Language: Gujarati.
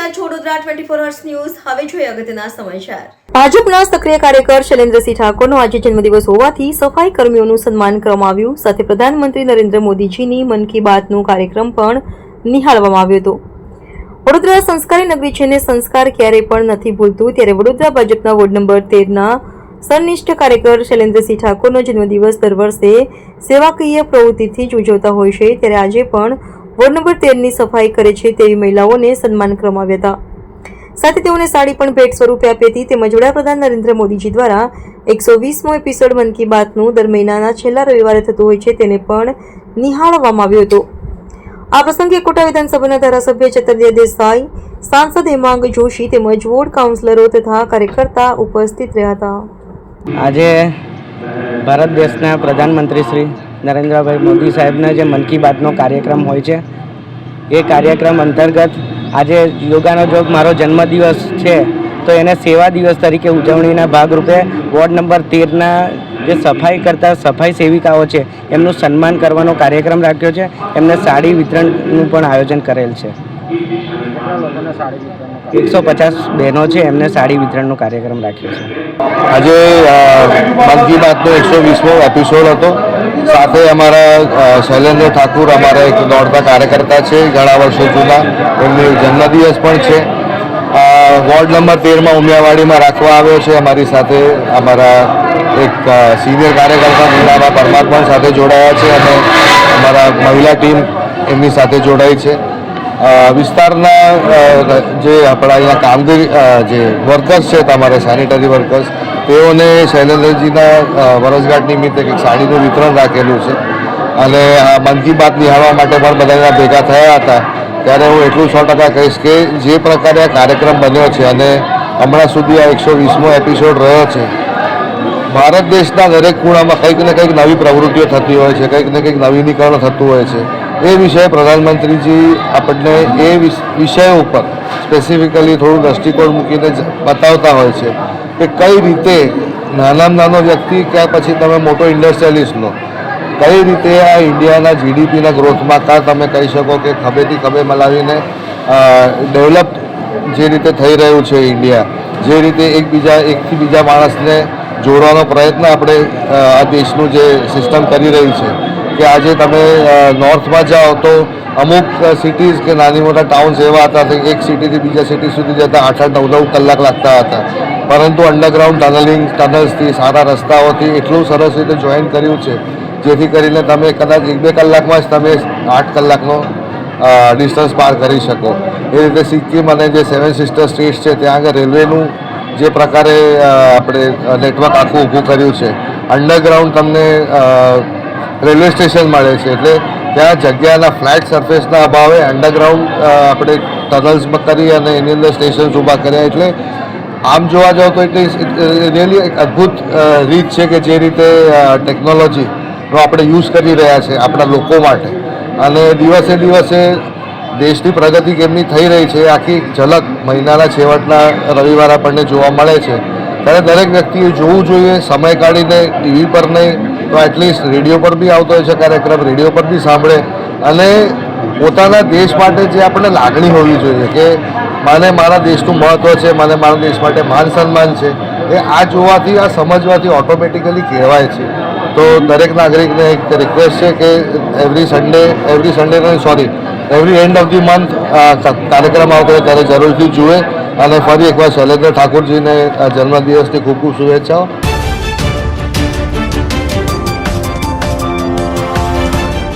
વડોદરા ભાજપના સક્રિય કાર્યકર શૈલેન્દ્રસિંહ ઠાકોરનો આજે જન્મદિવસ હોવાથી સફાઈ કર્મીઓનું સન્માન કરવામાં આવ્યું. સાથે પ્રધાનમંત્રી નરેન્દ્ર મોદીજીની મન કી બાતનો કાર્યક્રમ પણ નિહાળવામાં આવ્યો હતો. વડોદરા સંસ્કારી નગરી છે સંસ્કાર ક્યારેય પણ નથી ભૂલતું. ત્યારે વડોદરા ભાજપના વોર્ડ નંબર તેરના સનિષ્ઠ કાર્યકર શૈલેન્દ્રસિંહ ઠાકોરનો જન્મદિવસ દર વર્ષે સેવાકીય પ્રવૃત્તિથી જ ઉજવતા હોય છે. ત્યારે આજે પણ વોર્ડ નંબર તેરની સફાઈ કરે છે તેવી મહિલાઓને સન્માન કરવામાં હતા. સાથે તેઓને સાડી પણ ભેટ સ્વરૂપે આપી હતી. તેમજ વડાપ્રધાન નરેન્દ્ર મોદીજી દ્વારા એકસો વીસમો એપિસોડ મન કી બાતનું દર મહિનાના છેલ્લા રવિવારે થતું હોય છે તેને પણ નિહાળવામાં આવ્યો હતો. આ પ્રસંગે કોટા વિધાનસભાના ધારાસભ્ય ચતરદિયા દેસાઈ, સાંસદ હેમાંગ જોશી તેમજ વોર્ડ કાઉન્સિલરો તથા કાર્યકર્તા ઉપસ્થિત રહ્યા હતા. આજે ભારત દેશના પ્રધાનમંત્રી શ્રી નરેન્દ્રભાઈ મોદી સાહેબના જે મન કી બાતનો કાર્યક્રમ હોય છે, એ કાર્યક્રમ અંતર્ગત આજે યોગાનો જોગ મારો જન્મદિવસ છે, તો એને સેવા દિવસ તરીકે ઉજવણીના ભાગરૂપે વોર્ડ નંબર તેરના જે સફાઈ કરતા સફાઈ સેવિકાઓ છે, એમનું સન્માન કરવાનો કાર્યક્રમ રાખ્યો છે, એમને સાડી વિતરણનું પણ આયોજન કરેલ છે. એકસો પચાસ બહેનો છે, એમને સાડી વિતરણનો કાર્યક્રમ રાખ્યો છે. આજે મન કી બાતનો એકસો વીસમો એપિસોડ હતો. સાથે અમારા શૈલેન્દ્ર ઠાકુર અમારા એક દોડતા કાર્યકર્તા છે, ઘણા વર્ષો જૂના. એમની જન્મદિવસ પણ છે. વોર્ડ નંબર તેરમાં ઉમિયાવાડીમાં રાખવા આવ્યો છે. અમારી સાથે અમારા એક સિનિયર કાર્યકર્તા મીનાબા પરમાર પણ સાથે જોડાયા છે અને અમારા મહિલા ટીમ એમની સાથે જોડાઈ છે. વિસ્તારના જે આપણા અહીંયા કામગીરી જે વર્કર્સ છે, તમારે સેનિટરી વર્કર્સ તેઓને શૈલેન્દ્રજીના વરસગાંઠ નિમિત્તે કંઈક સાડીનું વિતરણ રાખેલું છે. અને આ મન કી બાત નિહાળવા માટે પણ બધા ભેગા થયા હતા. ત્યારે હું એટલું સો ટકા કહીશ કે જે પ્રકારે આ કાર્યક્રમ બન્યો છે અને હમણાં સુધી આ એકસો વીસમો એપિસોડ રહ્યો છે, ભારત દેશના દરેક ખૂણામાં કંઈક ને કંઈક નવી પ્રવૃત્તિઓ થતી હોય છે, કંઈક ને કંઈક નવીનીકરણ થતું હોય છે. એ વિષય પ્રધાનમંત્રીજી આપણને એ વિષ- વિષય ઉપર સ્પેસિફિકલી થોડું દ્રષ્ટિકોણ મૂકીને બતાવતા હોય છે. કે કઈ રીતે નાનામાં નાનો વ્યક્તિ કે પછી તમે મોટો ઇન્ડસ્ટ્રીયલિસ્ટ લો કઈ રીતે આ ઇન્ડિયાના જીડીપીના ગ્રોથમાં કાં તમે કહી શકો કે ખભેથી ખભે મલાવીને ડેવલપ જે રીતે થઈ રહ્યું છે ઇન્ડિયા, જે રીતે એકબીજા, એકથી બીજા માણસને જોડવાનો પ્રયત્ન આપણે આ દેશનું જે સિસ્ટમ કરી રહી છે. કે આજે તમે નોર્થમાં જાઓ તો અમુક સિટીઝ કે નાની મોટા ટાઉન્સ એવા હતા કે એક સિટીથી બીજા સિટી સુધી જતા આઠ આઠ, નવ નવ કલાક લાગતા હતા. પરંતુ અંડરગ્રાઉન્ડ ટનલિંગ ટનલ્સથી સારા રસ્તાઓથી એટલું સરસ રીતે જોઈન કર્યું છે, જેથી કરીને તમે કદાચ એક બે કલાકમાં જ તમે આઠ કલાકનો ડિસ્ટન્સ પાર કરી શકો. એ રીતે સિક્કિમ અને જે સેવન સિસ્ટર સ્ટેટ્સ છે, ત્યાં આગળ રેલવેનું જે પ્રકારે આપણે નેટવર્ક આખું ઊભું કર્યું છે. અંડરગ્રાઉન્ડ તમને રેલવે સ્ટેશન મળે છે. એટલે ત્યાં જગ્યાના ફ્લેટ સરફેસના અભાવે અંડરગ્રાઉન્ડ આપણે ટનલ્સ કરી અને એની અંદર સ્ટેશન્સ ઊભા કર્યા. એટલે આમ જોવા જાઓ તો એટલી રિયલી એક અદ્ભુત રીત છે કે જે રીતે ટેકનોલોજીનો આપણે યુઝ કરી રહ્યા છે આપણા લોકો માટે. અને દિવસે દિવસે દેશની પ્રગતિ કેમની થઈ રહી છે, આખી ઝલક મહિનાના છેવટના રવિવાર આપણને જોવા મળે છે. ત્યારે દરેક વ્યક્તિએ જોવું જોઈએ, સમય કાઢીને ટીવી પર નહીં તો એટલીસ્ટ રેડિયો પર બી આવતો હોય છે કાર્યક્રમ રેડિયો પર બી સાંભળે. અને પોતાના દેશ માટે જે આપણને લાગણી હોવી જોઈએ કે મને મારા દેશનું મહત્ત્વ છે, મને મારા દેશ માટે માન સન્માન છે, એ આ જોવાથી, આ સમજવાથી ઓટોમેટિકલી કહેવાય છે. તો દરેક નાગરિકને એક રિક્વેસ્ટ છે કે every Sunday every Sunday sorry every end of the month કાર્યક્રમ આવતો હોય ત્યારે જરૂરથી જુએ. અને ફરી એકવાર શૈલેન્દ્ર ઠાકોરજીને જન્મદિવસની ખૂબ ખૂબ શુભેચ્છાઓ.